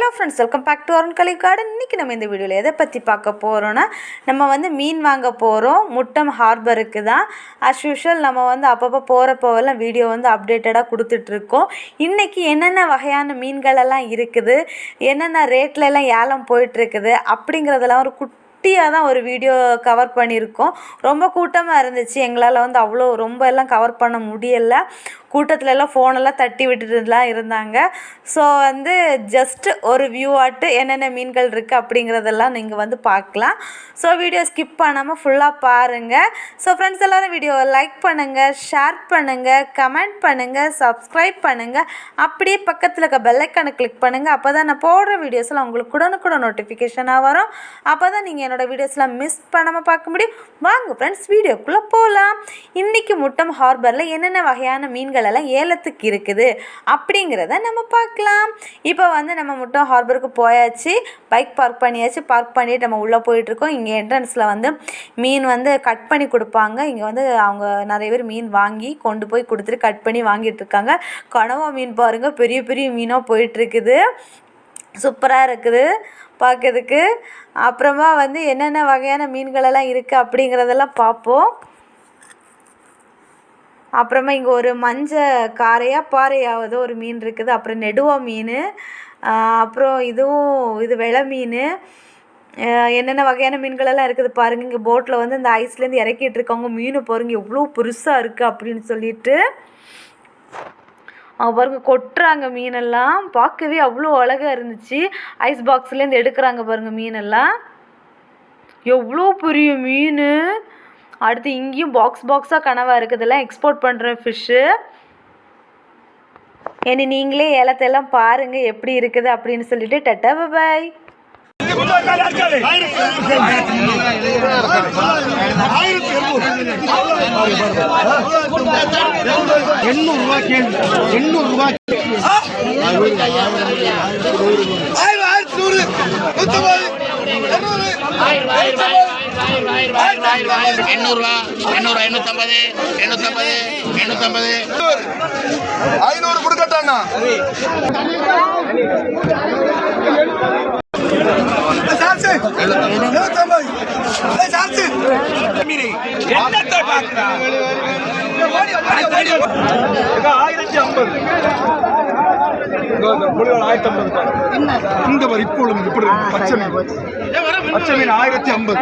Hello friends welcome back to Arun Kalai garden இன்றைக்கி நம்ம இந்த வீடியோவில் எதை பற்றி பார்க்க போகிறோன்னா நம்ம வந்து மீன் வாங்க போகிறோம் முட்டம் ஹார்பருக்கு தான். அஸ் யூஷுவல் நம்ம வந்து அப்பப்போ போகிறப்போவெல்லாம் வீடியோ வந்து அப்டேட்டடாக கொடுத்துட்ருக்கோம் இன்றைக்கி என்னென்ன வகையான மீன்களெல்லாம் இருக்குது? என்னென்ன ரேட்லெல்லாம் ஏலம் போயிட்டுருக்குது அப்படிங்கிறதெல்லாம் ஒரு குட் குட்டியாக தான் ஒரு வீடியோ கவர் பண்ணியிருக்கோம். ரொம்ப கூட்டமாக இருந்துச்சு. எங்களால் வந்து அவ்வளோ ரொம்ப எல்லாம் கவர் பண்ண முடியலை. கூட்டத்துல எல்லாம் ஃபோனெல்லாம் தட்டி விட்டுட்டுலாம் இருந்தாங்க. ஸோ வந்து ஜஸ்ட்டு ஒரு வியூ ஆட்டு என்னென்ன மீன்கள் இருக்குது அப்படிங்கிறதெல்லாம் நீங்கள் வந்து பார்க்கலாம். ஸோ வீடியோ ஸ்கிப் பண்ணாமல் ஃபுல்லாக பாருங்கள் ஸோ ஃப்ரெண்ட்ஸ் எல்லோரும் வீடியோவை லைக் பண்ணுங்கள் ஷேர் பண்ணுங்கள் கமெண்ட் பண்ணுங்கள் சப்ஸ்கிரைப் பண்ணுங்கள் அப்படியே பக்கத்தில் இருக்க பெல்லைக்கானை கிளிக் பண்ணுங்கள் அப்போ தான் நான் போடுற வீடியோஸ்லாம் உங்களுக்கு உடனுக்குட நோட்டிஃபிகேஷனாக வரும். அப்போ தான் நீங்கள் என்னோடய வீடியோஸ்லாம் மிஸ் பண்ணாமல் பார்க்க முடியும். வாங்க ஃப்ரெண்ட்ஸ் வீடியோக்குள்ளே போகலாம் இன்றைக்கி முட்டம் ஹார்பரில் என்னென்ன வகையான மீன்கள் எல்லாம் ஏலத்துக்கு இருக்குது. அப்படிங்கிறத நம்ம பார்க்கலாம். இப்போ வந்து நம்ம மட்டும் ஹார்பருக்கு போயாச்சு. பைக் பார்க் பண்ணியாச்சு. பார்க் பண்ணிட்டு நம்ம உள்ளே போயிட்டுருக்கோம். இங்கே என்ட்ரன்ஸில் வந்து மீன் வந்து கட் பண்ணி கொடுப்பாங்க. இங்கே வந்து அவங்க நிறைய பேர் மீன் வாங்கி கொண்டு போய் கொடுத்துட்டு கட் பண்ணி வாங்கிட்டு இருக்காங்க. கனவா மீன் பாருங்கள் பெரிய பெரிய மீனாக போயிட்டுருக்குது. சூப்பராக இருக்குது. பார்க்கறதுக்கு. அப்புறமா வந்து என்னென்ன வகையான மீன்களெல்லாம் இருக்குது அப்படிங்கிறதெல்லாம் பார்ப்போம். அப்புறமா இங்கே ஒரு மஞ்சள் காரையா பாறையாவது ஒரு மீன் இருக்குது. அப்புறம் நெடுவா மீன் அப்புறம் இதுவும் இது வெலை மீன். என்னென்ன வகையான மீன்களெல்லாம் இருக்குது பாருங்கள் இங்கே போட்டில் வந்து இந்த ஐஸ்லேருந்து இறக்கிட்டு இருக்காங்க மீன் பாருங்க. எவ்வளோ பெருசாக இருக்குது அப்படின்னு சொல்லிட்டு. அவங்க பாருங்க கொட்டுறாங்க மீனெல்லாம். பார்க்கவே அவ்வளோ அழகாக இருந்துச்சு. ஐஸ் பாக்ஸ்லேருந்து எடுக்கிறாங்க பாருங்கள் மீனெல்லாம். எவ்வளோ பெரிய மீன். அடுத்து இங்கேயும் பாக்ஸ் பாக்ஸாக கனவாக இருக்குதெல்லாம் எக்ஸ்போர்ட் பண்ணுற ஃபிஷ்ஷு இனி நீங்களே ஏலத்தெல்லாம் பாருங்கள் எப்படி இருக்குது அப்படின்னு சொல்லிட்டு டட்டா பாய் எண்ணூறு கேள்வி எண்ணூறு ஆயிரம் ஆயிரத்தி நூறு எண்ணூறுவா எண்ணூற்றம்பது எண்ணூற்றம்பது எண்ணூற்றம்பது ஐநூறு கொடுக்கட்டாண்ணா ஆயிரத்தி ஐம்பது ஆயிரத்தி ஐம்பது இந்த மாதிரி இப்போ உள்ள மீன் இப்படி இருக்கு. பச்சை ஆயிரத்தி ஐம்பது